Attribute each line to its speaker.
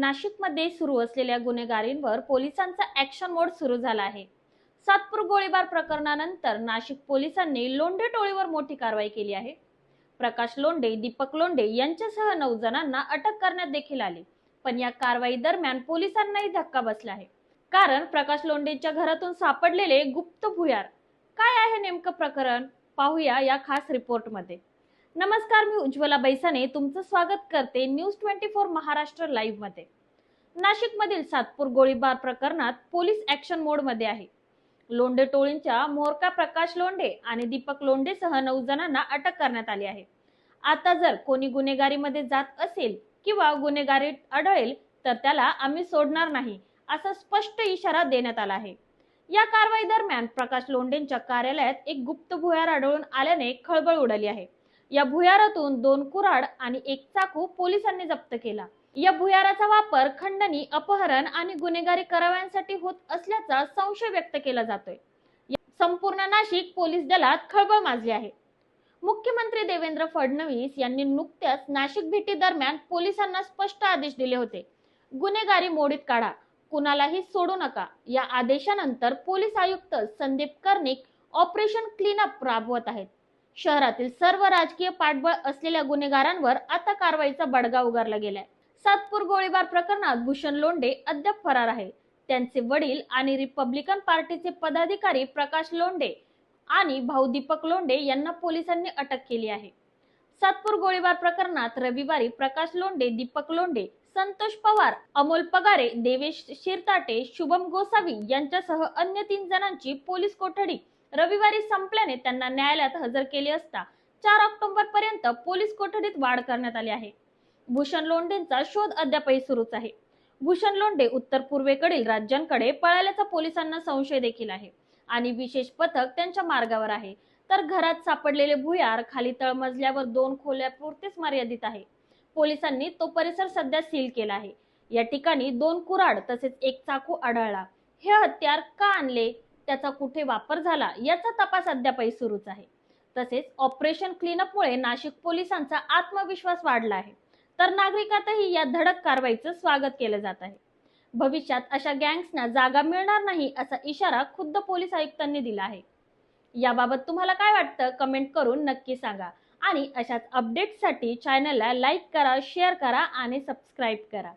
Speaker 1: नाशिकमध्ये सुरू असलेल्या गुन्हेगारींवर पोलिसांचा ॲक्शन मोड सुरू झाला आहे. सातपूर गोळीबार प्रकरणानंतर नाशिक पोलिसांनी लोंढे टोळीवर मोठी कारवाई केली आहे. प्रकाश लोंढे दीपक लोंढे यांच्यासह नऊ जणांना अटक करण्यात देखील आली पण या कारवाई दरम्यान पोलिसांनाही धक्का बसला आहे. कारण प्रकाश लोंढेंच्या घरातून सापडलेले गुप्त भुयार. काय आहे नेमकं प्रकरण? पाहूया या खास रिपोर्टमध्ये नमस्कार मी उज्ज्वला बैसाने तुमचं स्वागत करते न्यूज ट्वेंटी फोर महाराष्ट्र लाईव्हमध्ये. नाशिकमधील सातपूर गोळीबार प्रकरणात पोलीस ऍक्शन मोडमध्ये आहे. लोंढे टोळींच्या मोरका प्रकाश लोंढे आणि दीपक लोंढेसह नऊ जणांना अटक करण्यात आली आहे. आता जर कोणी गुन्हेगारीमध्ये जात असेल किंवा गुन्हेगारी आढळेल तर त्याला आम्ही सोडणार नाही असा स्पष्ट इशारा देण्यात आला आहे. या कारवाई दरम्यान प्रकाश लोंढेंच्या कार्यालयात एक गुप्त भुयार आढळून आल्याने खळबळ उडाली आहे. या भुयारातून दोन कुऱ्हाड आणि एक चाकू पोलिसांनी जप्त केला. या भुयाराचा वापर खंडणी अपहरण आणि गुन्हेगारी कराव्यांसाठी होत असल्याचा संशय व्यक्त केला जातोय. संपूर्ण नाशिक पोलीस दलात खळबळ माजली आहे. मुख्यमंत्री देवेंद्र फडणवीस यांनी नुकत्याच नाशिक भेटी दरम्यान पोलिसांना स्पष्ट आदेश दिले होते. गुन्हेगारी मोडीत काढा कुणालाही सोडू नका. या आदेशानंतर पोलीस आयुक्त संदीप कर्णिक ऑपरेशन क्लीनअप राबवत आहेत. शहरातील सर्व राजकीय पाठबळ असलेल्या गुन्हेगारांवर आता कारवाईचा बडगा उगारला गेलाय. सातपूर गोळीबार प्रकरणात भूषण लोंढे अद्याप फरार आहे. त्यांचे वडील आणि रिपब्लिकन पार्टीचे पदाधिकारी प्रकाश लोंढे आणि भाऊ दीपक लोंढे यांना पोलिसांनी अटक केली आहे. सातपूर गोळीबार प्रकरणात रविवारी प्रकाश लोंढे दीपक लोंढे संतोष पवार अमोल पगारे देवेश शिरताटे शुभम गोसावी यांच्यासह अन्य तीन जणांची पोलीस कोठडी रविवारी संपल्याने त्यांना न्यायालयात हजर केले असता चार ऑक्टोबर पर्यंत पोलीस कोठडीत वाढ करण्यात आली आहे. भूषण लोंढेंचा शोध अद्यापही सुरूच आहे. भूषण लोंढे उत्तर पूर्वेकडील राज्यांकडे पळाल्याचा पोलिसांना संशय देखील आहे आणि विशेष पथक त्यांच्या मार्गावर आहे. तर घरात सापडलेले भुयार खाली तळमजल्यावर दोन खोल्यापुरतेच मर्यादित आहे. पोलिसांनी तो परिसर सध्या सील केला आहे. या ठिकाणी दोन कुऱ्हाड तसेच एक चाकू आढळला. हे हत्यार का आणले? त्याचा कुठे वापर झाला याचा तपास अद्यापही सुरूच आहे. तसेच ऑपरेशन क्लीनअपमुळे नाशिक पोलिसांचा आत्मविश्वास वाढला आहे. तर नागरिकातही या धडक कारवाईचं स्वागत केलं जात आहे. भविष्यात अशा गँग्सना जागा मिळणार नाही असा इशारा खुद्द पोलीस आयुक्तांनी दिला आहे. याबाबत तुम्हाला काय वाटतं? कमेंट करून नक्की सांगा. आणि अशाच अपडेट्ससाठी चॅनलला लाईक करा शेअर करा आणि सबस्क्राईब करा.